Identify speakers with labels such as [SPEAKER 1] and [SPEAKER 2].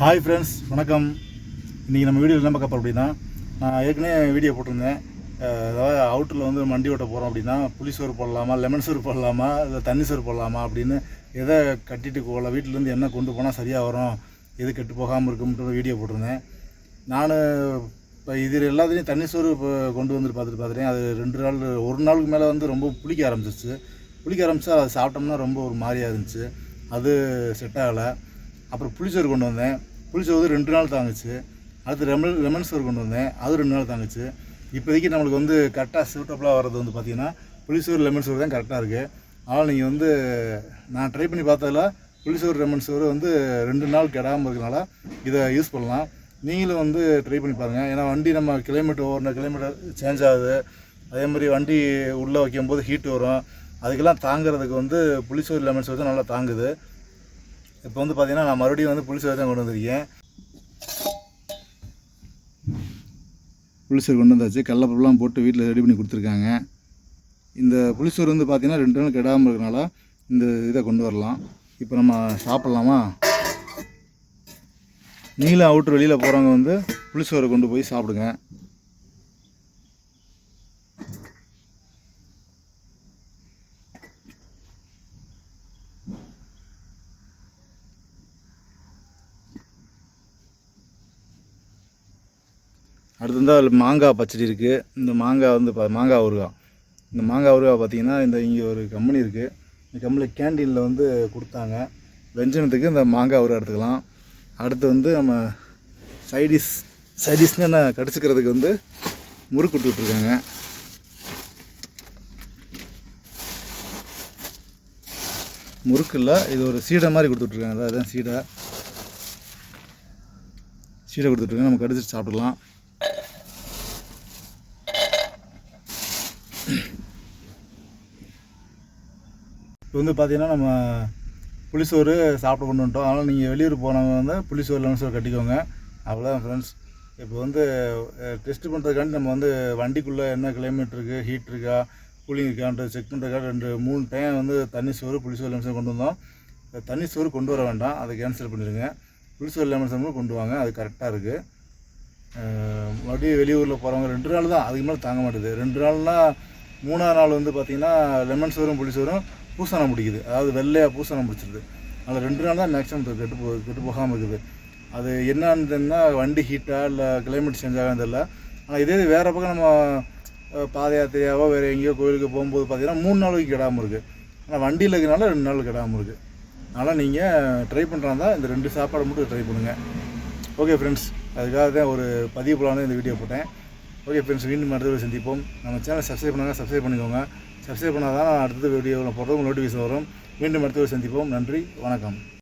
[SPEAKER 1] Hi friends வணக்கம். இன்றைக்கி நம்ம வீடியோ என்ன பார்க்க போகிறோம் அப்படின்னா நான் ஏற்கனவே வீடியோ போட்டிருந்தேன். அதாவது அவுட்டரில் வந்து மண்டி ஓட்ட போகிறோம் அப்படின்னா புளி சோறு போடலாமா லெமன் சோறு போடலாமா இல்லை தண்ணி சோறு போடலாமா அப்படின்னு எதை கட்டிட்டு போகல வீட்டிலேருந்து என்ன கொண்டு போனால் சரியாக வரும் எது கெட்டு போகாமல் இருக்கும்ன்ற வீடியோ போட்டிருந்தேன். நான் இப்போ இது எல்லாத்துலேயும் தண்ணி சோறு இப்போ கொண்டு வந்துட்டு பார்த்துட்டு பார்த்துட்டேன். அது ரெண்டு நாள் ஒரு நாளுக்கு மேலே வந்து ரொம்ப புளிக்க ஆரம்பிச்சிருச்சு. புளிக்க ஆரம்பிச்சா அதை சாப்பிட்டோம்னா ரொம்ப ஒரு மாதிரியாக இருந்துச்சு. அது செட் ஆகலை. அப்புறம் புளிச்சோறு கொண்டு வந்தேன். புளிச்சோறு வந்து ரெண்டு நாள் தாங்குச்சு. அடுத்து லெமன் லெமன் சோறு கொண்டு வந்தேன். அது ரெண்டு நாள் தாங்குச்சு. இப்போதைக்கு நம்மளுக்கு வந்து கரெக்டாக சூட்டபுளாக வர்றது வந்து பார்த்திங்கன்னா புளிச்சோறு லெமன் சோறு தான் கரெக்டாக இருக்குது ஆனால் நீங்கள் வந்து நான் ட்ரை பண்ணி பார்த்ததில் புளிச்சோறு லெமன் சோறு வந்து ரெண்டு நாள் கெடாமல் இருக்கிறனால இதை யூஸ் பண்ணலாம். நீங்களும் வந்து ட்ரை பண்ணி பாருங்கள் ஏன்னா வண்டி நம்ம கிலோமீட்டர் ஓடுற கிலோமீட்டர் சேஞ்ச் ஆகுது. அதே மாதிரி வண்டி உள்ளே வைக்கும்போது ஹீட் வரும். அதுக்கெல்லாம் தாங்கிறதுக்கு வந்து புளிச்சோறு லெமன் சோறு தான் நல்லா தாங்குது. இப்போ வந்து பார்த்தீங்கன்னா நான் மறுபடியும் வந்து புளிசோறு தான் கொண்டு வந்திருக்கேன். புளிசோறு கொண்டு வந்தாச்சு. கடலப்பருப்புலாம் போட்டு வீட்டில் ரெடி பண்ணி கொடுத்துருக்காங்க. இந்த புளிசோறு வந்து பார்த்திங்கன்னா ரெண்டு நாள் கெடாமல் இருக்கனால இந்த இதை கொண்டு வரலாம். இப்போ நம்ம சாப்பிட்லாமா? நீங்களும் அவுட்ரு வெளியில் போகிறவங்க வந்து புளிசோரை கொண்டு போய் சாப்பிடுங்க. அடுத்து வந்து அதில் மாங்காய் பச்சடி இருக்குது இந்த மாங்காய் வந்து பா மாங்காய் ஊறுகாய். இந்த மாங்காய் ஊறுகாய் பார்த்தீங்கன்னா இந்த இங்கே ஒரு கம்பெனி இருக்குது இந்த கம்பெனி கேண்டீனில் வந்து கொடுத்தாங்க. வெஞ்சனத்துக்கு இந்த மாங்காய் ஊறுகாய் எடுத்துக்கலாம். அடுத்து வந்து நம்ம சைடிஸ் சைடிஸ்னு என்ன கடிச்சிக்கிறதுக்கு வந்து முறுக்கு விட்டுருக்காங்க. முறுக்கு இல்லை இது ஒரு சீடை மாதிரி கொடுத்துட்ருக்காங்க அதான் சீடை. சீடை கொடுத்துட்ருக்காங்க நம்ம கடிச்சிட்டு சாப்பிடலாம். இப்போ வந்து பார்த்தீங்கன்னா நம்ம புளிசோறு சாப்பிட கொண்டு வந்துட்டோம் அதனால் நீங்கள் வெளியூர் போனவங்க வந்து புளிசோறு லெமன் சோறு கட்டிக்கோங்க. அவ்வளோதான் ஃப்ரெண்ட்ஸ் இப்போ வந்து டெஸ்ட் பண்ணுறதுக்காண்டி நம்ம வந்து வண்டிக்குள்ளே என்ன கிளைமேட் இருக்குது ஹீட் இருக்கா கூலிங் இருக்கான்றது செக் பண்ணுறதுக்காக ரெண்டு மூணு டைம் வந்து தண்ணி சோறு புளிசோறு லெமன் சோறு கொண்டு வந்தோம். தண்ணி சோறு கொண்டு வர வேண்டாம். அதை கேன்சல் பண்ணிடுங்க. புளிசோறு லெமன் சோறு கொண்டு வாங்க. அது கரெக்டாக இருக்குது மறுபடியும் வெளியூரில் போகிறவங்க ரெண்டு நாள் தான். அதுக்கு மேலே தாங்க மாட்டேது. ரெண்டு நாள்னா மூணாவது நாள் வந்து பார்த்திங்கன்னா லெமன் சோறும் புளி சோறும் பூசணம் பிடிக்குது அதாவது வெள்ளையாக பூசணம் பிடிச்சிருது அதில் ரெண்டு நாள் தான் மேக்ஸிமம் கெட்டு போ கெட்டு போகாமல் இருக்குது. அது என்னன்னு வண்டி ஹீட்டாக இல்லை கிளைமேட் சேஞ்ச் ஆகாது இல்லை ஆனால் இதே இது வேறு பக்கம் நம்ம பாதயாத்திரையாகவோ பாத யாத்திரையாவோ வேறு எங்கேயோ கோயிலுக்கு போகும்போது பார்த்தீங்கன்னா மூணு நாளைக்கு கெடாமல் இருக்குது ஆனால் வண்டியில் இருக்கிறனால ரெண்டு நாள் கெடாமல் இருக்குது அதனால் நீங்கள் ட்ரை பண்ணுறாங்க இந்த ரெண்டு சாப்பாடு மட்டும் ட்ரை பண்ணுங்கள் ஓகே ஃப்ரெண்ட்ஸ் அதுக்காக தான் ஒரு பதிவு போலான்னு இந்த வீடியோ போட்டேன். ஓகே ஃப்ரெண்ட்ஸ் மீண்டும் அடுத்த சந்திப்போம். நம்ம சேனல் சப்ஸ்கிரைப் பண்ணாங்க சப்ஸ்கிரைப் பண்ணிக்கோங்க. சப்ஸ்கிரைப் பண்ணால் தான் அடுத்த வீடியோவில் போடுறது நோட்டிஃபிகேஷன் வரும். மீண்டும் அடுத்த சந்திப்போம். நன்றி. வணக்கம்.